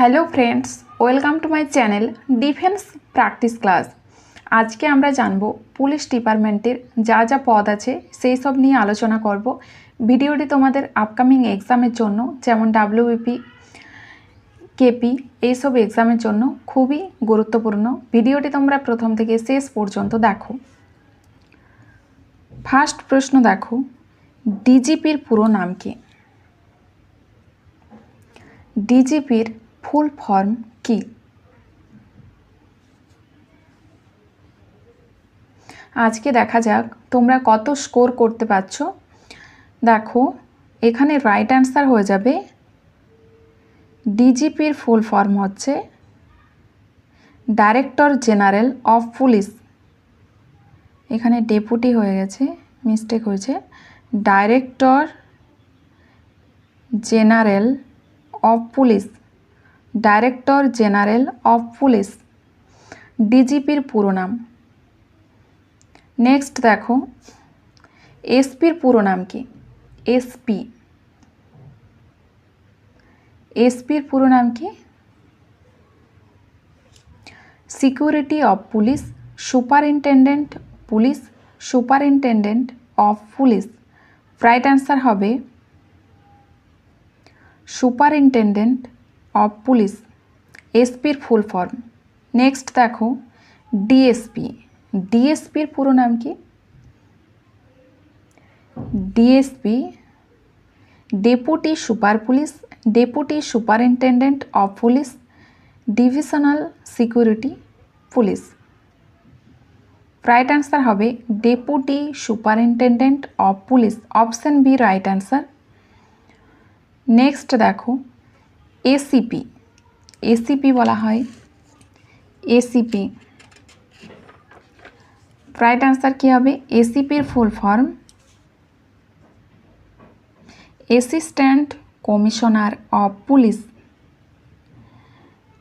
Hello friends, welcome to my channel defence practice class. আজকে আমরা জানব পুলিশ ডিপার্টমেন্টের যা যা পদ আছে, সেই সব নিয়ে আলোচনা করব। ভিডিওটি তোমাদের আপকামিং এক্সামের জন্য, যেমন ডাব্লিউবিপি কেপি এইসব এক্সামের জন্য খুবই গুরুত্বপূর্ণ। ভিডিওটি তোমরা প্রথম থেকে শেষ পর্যন্ত দেখো। ফার্স্ট প্রশ্ন দেখো ডিজিপির পুরো নাম কি? ডিজিপির ফুল ফর্ম কি? আজকে দেখা যাক তোমরা কত স্কোর করতে পারছ। দেখো, এখানে রাইট অ্যান্সার হয়ে যাবে। ডিজিপির ফুল ফর্ম হচ্ছে ডাইরেক্টর জেনারেল অফ পুলিশ এখানে ডেপুটি হয়ে গেছে মিস্টেক হয়েছে। Director general of police director general of police ডিজিপির পুরো নাম। নেক্সট দেখো এসপির পুরো নাম কি? এসপি এসপির পুরো নাম কি? Security of police superintendent police superintendent of police right answer হবে সুপারিনটেন্ডেন্ট অফ পুলিশ। এসপির ফুল ফর্ম। নেক্সট দেখো, ডিএসপি। ডিএসপির পুরো নাম কি? DSP, deputy super police, deputy superintendent of police, divisional security police. Right answer হবে deputy superintendent of police. Option B, right answer next দেখো ACP ACP বলা হয়। এসিপি রাইট অ্যান্সার কী হবে? এসিপির full form assistant commissioner of police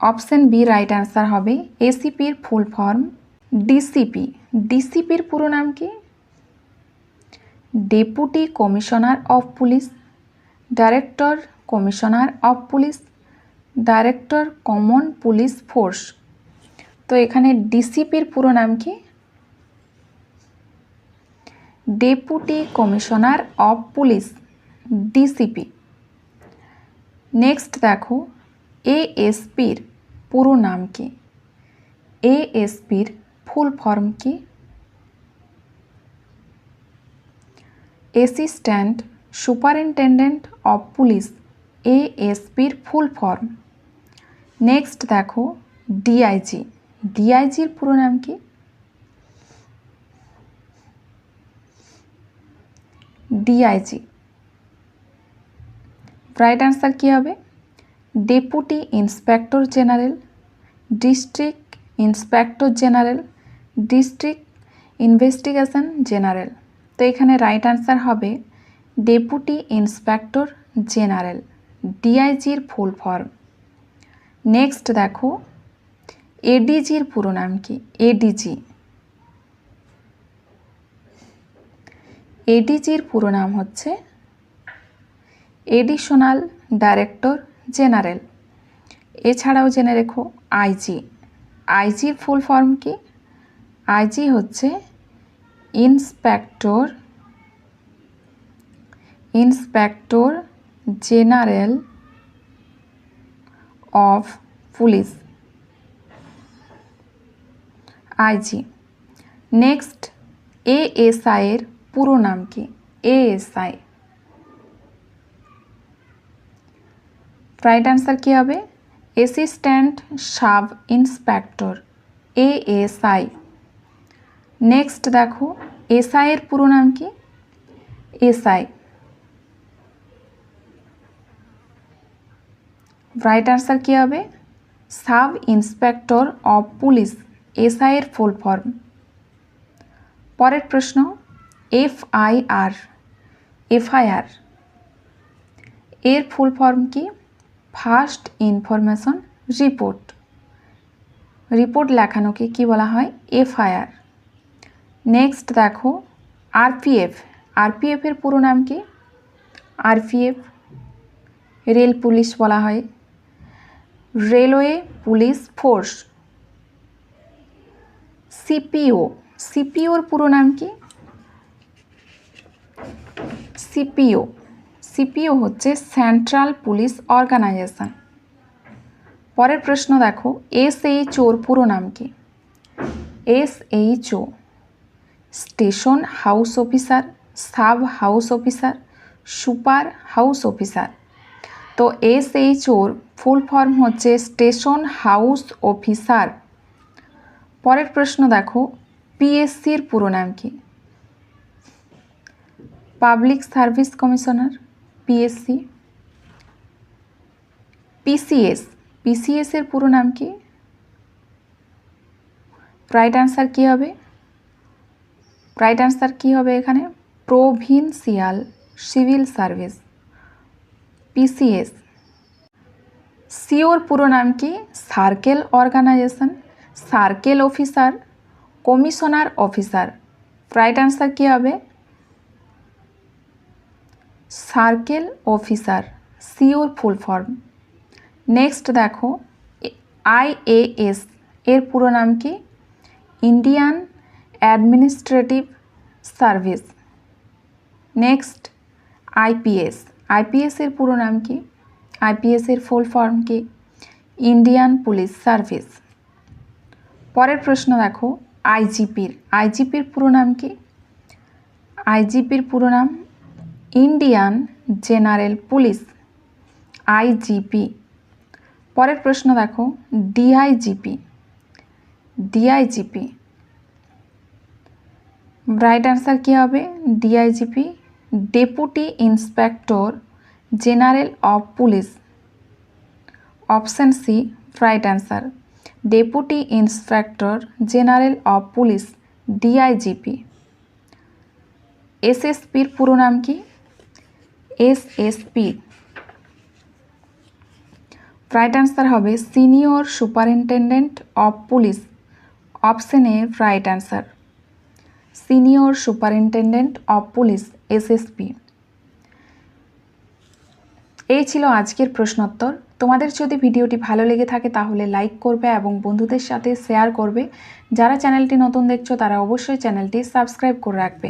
option B right answer হবে। এসিপির full form DCP ডিসিপির পুরো নাম কি? Deputy commissioner of police director commissioner of police director common police force তো এখানে ডিসিপির পুরো নাম কি? Deputy commissioner of police DCP next দেখো এএসপির পুরো নাম কি? এএসপির ফুল ফর্ম কি? অ্যাসিস্ট্যান্ট সুপারিনটেন্ডেন্ট অফ পুলিশ এএসপির ফুল ফর্ম। নেক্সট দেখো ডিআইজি ডিআইজির পুরো নাম কি? ডিআইজি রাইট অ্যান্সার কী হবে? Deputy inspector general district inspector general district investigation general তো এখানে রাইট অ্যান্সার হবে ডেপুটি ইন্সপেক্টর জেনারেল ডিআইজির ফুল ফর্ম নেক্সট দেখো এডিজির পুরো নাম কি? এডিজি এডিজির পুরো নাম হচ্ছে এডিশনাল ডাইরেক্টর জেনারেল এছাড়াও জেনে রেখো আইজি আইজির ফুল ফর্ম কি? আইজি হচ্ছে inspector inspector general of police IG next ASI এর পুরো নাম কি? এএসআই রাইট অ্যান্সার কী হবে? Assistant sub inspector ASI next দেখো এসআই এর পুরো নাম কি? এসআই রাইট অ্যান্সার কী হবে? Sub inspector of police, SI এর ফুল ফর্ম। পরের প্রশ্ন, এফআইআর এফআইআর। এর ফুল ফর্ম কি? First information report. রিপোর্ট লেখানোকে কি বলা হয়? এফআইআর। নেক্সট দেখো, আরপিএফ। আরপিএফের পুরো নাম কি? আরপিএফ। রেল পুলিশ বলা হয়। Railway, police, force. সিপিও। সিপিওর পুরো নাম কি? সিপিও। সিপিও হচ্ছে সেন্ট্রাল পুলিশ অর্গানাইজেশন পরের প্রশ্ন দেখো এস এইচ ওর পুরো নাম কি? S H O station house officer, sub house officer, super house officer. তো এস এইচ ওর ফুল ফর্ম হচ্ছে স্টেশন হাউস অফিসার। পরের প্রশ্ন দেখো, পিএসসির পুরো নাম কি? Public service commissioner, PSC. PCS PCS এর পুরো নাম কি? রাইট আনসার কি হবে? রাইট আনসার কি হবে এখানে? Provincial civil service. পিসিএস সিওর পুরো নাম কি? Circle organisation circle officer commissioner officer right answer কি হবে? সার্কেল অফিসার সিওর ফুল ফর্ম নেক্সট দেখো আইএএস এর পুরো নাম কি? Indian administrative service next IPS IPS এর পুরো নাম কি? আইপিএস এর ফুল ফর্ম কি? Indian police service. পরের প্রশ্ন দেখো, আইজিপির। আইজিপির পুরো নাম কি? আইজিপির পুরো নাম ইন্ডিয়ান জেনারেল পুলিশ, আইজিপি। পরের প্রশ্ন দেখো, ডিআইজিপি। ডিআইজিপি। রাইট আনসার কী হবে? DIGP. Deputy inspector general of police. Option C, right answer. Deputy inspector general of police, DIGP. এসএসপির পুরো নাম কি? এসএসপি। রাইট অ্যান্সার হবে senior superintendent of police. Option right answer senior superintendent of police. SSP. এই ছিল আজকের প্রশ্নোত্তর। তোমাদের যদি ভিডিওটি ভালো লেগে থাকে তাহলে লাইক করবে এবং বন্ধুদের সাথে শেয়ার করবে। যারা চ্যানেলটি নতুন দেখছ তারা অবশ্যই চ্যানেলটি সাবস্ক্রাইব করে রাখবে।